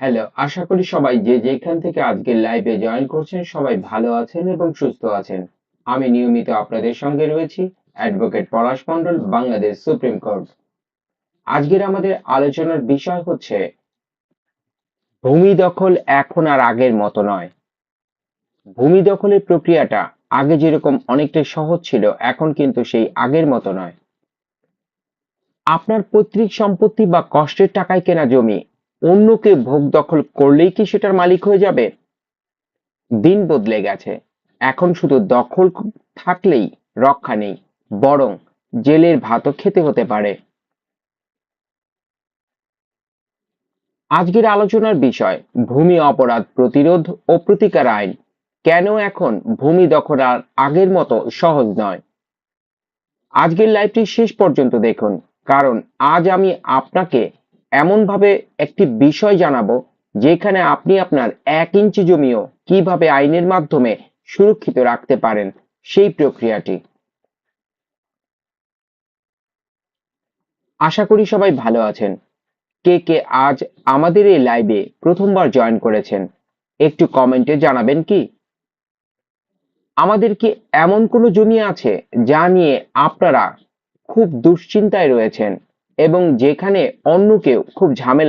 Hello আশা করি সবাই যে যেখান থেকে আজকের লাইভে জয়েন করছেন, সবাই ভালো আছেন এবং সুস্থ আছেন। আমি নিয়মিত আপনাদের সঙ্গে রয়েছি advocate Palash Mondal, Bangladesh supreme court আজকের আমাদের আলোচনার বিষয় হচ্ছে, ভূমি দখল এখন আর আগের মতো নয়। ভূমি দখলের প্রক্রিয়াটা আগে যেরকম অনেকটাই সহজ ছিল, এখন কিন্তু সেই আগের মতো নয়। আপনার পৈতৃক সম্পত্তি বা কষ্টের টাকায় কেনা জমি অন্যকে ভোগ দখল করলেই কি সেটার মালিক হয়ে যাবে? দিন বদলে গেছে। এখন শুধু দখল থাকলেই রক্ষা নেই, বরং জেলের ভাতও খেতে হতে পারে। আজকের আলোচনার বিষয়, ভূমি অপরাধ প্রতিরোধ ও প্রতিকার আইন। কেন এখন ভূমি দখল আর আগের মতো সহজ নয়? আজকের লাইভটি শেষ পর্যন্ত দেখুন, কারণ আজ আমি আপনাকে এমনভাবে একটি বিষয় জানাব যেখানে আপনি আপনার এক ইঞ্চি জমিও কীভাবে আইনের মাধ্যমে সুরক্ষিত রাখতে পারেন সেই প্রক্রিয়াটি। আশা করি সবাই ভালো আছেন। কে কে আজ আমাদের এই লাইভে প্রথমবার জয়েন করেছেন, একটু কমেন্টে জানাবেন কি? আমাদের কি এমন কোনো জমি আছে যা নিয়ে আপনারা খুব দুশ্চিন্তায় রয়েছেন? এবং যেখানে অন্য কেউ খুব ঝামেলা